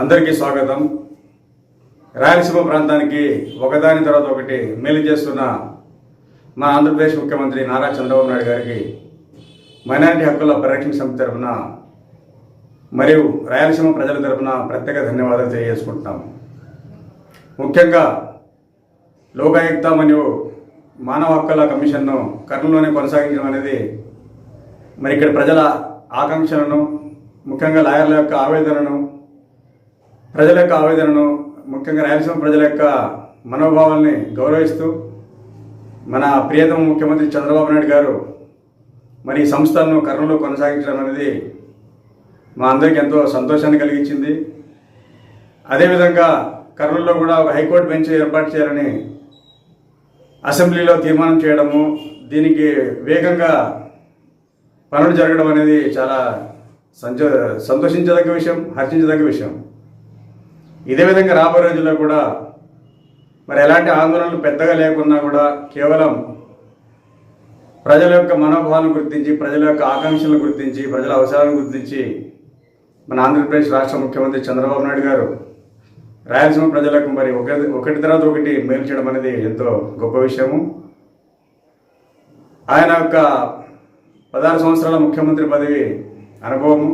అందరికీ స్వాగతం. రాయలసీమ ప్రాంతానికి ఒకదాని తర్వాత ఒకటి మేలు చేస్తున్న మా ఆంధ్రప్రదేశ్ ముఖ్యమంత్రి నారా చంద్రబాబు నాయుడు గారికి మైనారిటీ హక్కుల పరిరక్షణ సమితి తరఫున మరియు రాయలసీమ ప్రజల తరఫున ప్రత్యేక ధన్యవాదాలు తెలియజేసుకుంటున్నాం. ముఖ్యంగా లోకాయుక్త మరియు మానవ హక్కుల కమిషన్ను కర్నూలులోనే కొనసాగించడం అనేది మరి ఇక్కడ ప్రజల ఆకాంక్షలను ముఖ్యంగా లాయర్ల యొక్క ఆవేదనను ప్రజల యొక్క ఆవేదనను ముఖ్యంగా రాయలసీమ ప్రజల యొక్క మనోభావాల్ని గౌరవిస్తూ మన ప్రియతమ ముఖ్యమంత్రి చంద్రబాబు నాయుడు గారు మరి ఈ సంస్థలను కర్నూలు కొనసాగించడం అనేది మా అందరికీ ఎంతో సంతోషాన్ని కలిగించింది. అదేవిధంగా కర్నూలులో కూడా ఒక హైకోర్టు బెంచ్ ఏర్పాటు చేయాలని అసెంబ్లీలో తీర్మానం చేయడము దీనికి వేగంగా పనులు జరగడం అనేది చాలా సంచ సంతోషించదగ్గ విషయం హర్షించదగ్గ విషయం. ఇదే విధంగా రాబోయే రోజుల్లో కూడా మరి ఎలాంటి ఆందోళనలు పెద్దగా లేకున్నా కూడా కేవలం ప్రజల యొక్క మనోభావాలను గుర్తించి ప్రజల యొక్క ఆకాంక్షలను గుర్తించి ప్రజల అవసరాలను గుర్తించి మన ఆంధ్రప్రదేశ్ రాష్ట్ర ముఖ్యమంత్రి చంద్రబాబు నాయుడు గారు రాయలసీమ ప్రజలకు మరి ఒకటి ఒకటి తర్వాత ఒకటి మేలు చేయడం అనేది ఎంతో గొప్ప విషయము. ఆయన యొక్క పదహారు సంవత్సరాల ముఖ్యమంత్రి పదవి అనుభవము.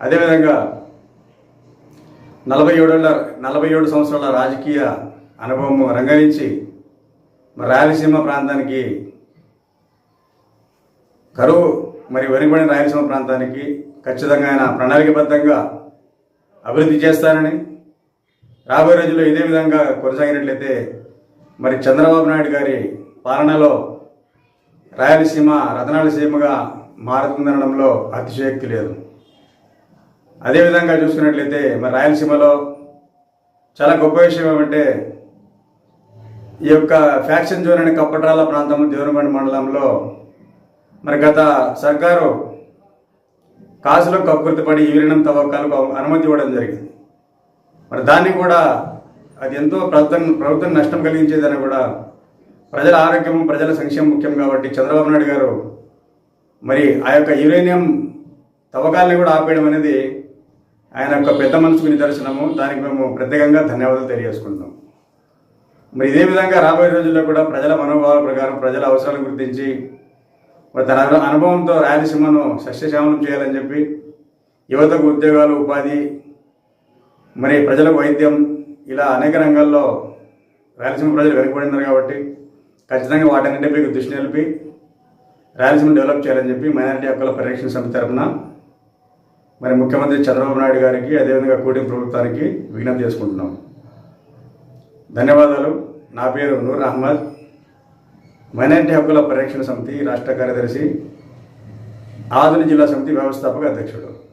అదేవిధంగా నలభై ఏడేళ్ళ నలభై ఏడు సంవత్సరాల రాజకీయ అనుభవము రంగరించి మరి రాయలసీమ ప్రాంతానికి కరువు మరి వెనుకబడిన రాయలసీమ ప్రాంతానికి ఖచ్చితంగా ఆయన ప్రణాళికబద్ధంగా అభివృద్ధి చేస్తారని రాబోయే రోజుల్లో ఇదే విధంగా కొనసాగినట్లయితే మరి చంద్రబాబు నాయుడు గారి పాలనలో రాయలసీమ రతనాలసీమగా మారుతుందనడంలో అతిశయోక్తి లేదు. అదేవిధంగా చూసుకున్నట్లయితే మరి రాయలసీమలో చాలా గొప్ప విషయం ఏమంటే ఈ యొక్క ఫ్యాక్షన్ జోన్ అనే కప్పట్రాల ప్రాంతం దేవరమండ మండలంలో మరి గత సర్కారు కాసులకు కక్కుర్తిపడి యూరినం తవ్వకాలకు అనుమతి ఇవ్వడం జరిగింది. మరి దాన్ని కూడా అది ఎంతో ప్రభుత్వం ప్రభుత్వం నష్టం కలిగించేదని కూడా ప్రజల ఆరోగ్యం ప్రజల సంక్షేమం ముఖ్యం కాబట్టి చంద్రబాబు నాయుడు గారు మరి ఆ యొక్క యురేనియం తవ్వకాలని కూడా ఆపేయడం అనేది ఆయన యొక్క పెద్ద మనసుకు నిదర్శనము. దానికి మేము ప్రత్యేకంగా ధన్యవాదాలు తెలియజేసుకుంటున్నాం. మరి ఇదే విధంగా రాబోయే రోజుల్లో కూడా ప్రజల మనోభావాల ప్రకారం ప్రజల అవసరాలను గుర్తించి మరి తన అనుభవంతో రాయలసీమను సస్యశ్యామలం చేయాలని చెప్పి యువతకు ఉద్యోగాలు ఉపాధి మరి ప్రజలకు వైద్యం ఇలా అనేక రంగాల్లో రాయలసీమ ప్రజలు వెనుకబడినారు కాబట్టి ఖచ్చితంగా వాటన్నింటిపై దృష్టి నిలిపి రాయలసీమ డెవలప్ చేయాలని చెప్పి మైనారిటీ హక్కుల పరిరక్షణ సమితి తరఫున మరి ముఖ్యమంత్రి చంద్రబాబు నాయుడు గారికి అదేవిధంగా కూటమి ప్రభుత్వానికి విజ్ఞప్తి చేసుకుంటున్నాం. ధన్యవాదాలు. నా పేరు నూర్ అహ్మద్. మైనార్టీ హక్కుల పరిరక్షణ సమితి రాష్ట్ర కార్యదర్శి ఆధునిక జిల్లా సమితి వ్యవస్థాపక అధ్యక్షుడు.